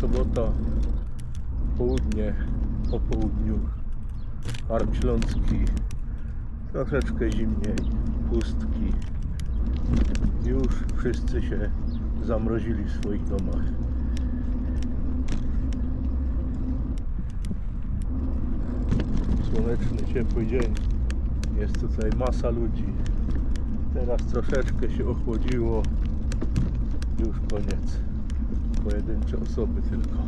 sobota, południe, po południu, Park Śląski, troszeczkę zimniej, pustki. Już wszyscy się zamrozili w swoich domach. Słoneczny, ciepły dzień. Jest tutaj masa ludzi. Teraz troszeczkę się ochłodziło. Już koniec. Pojedyncze osoby tylko.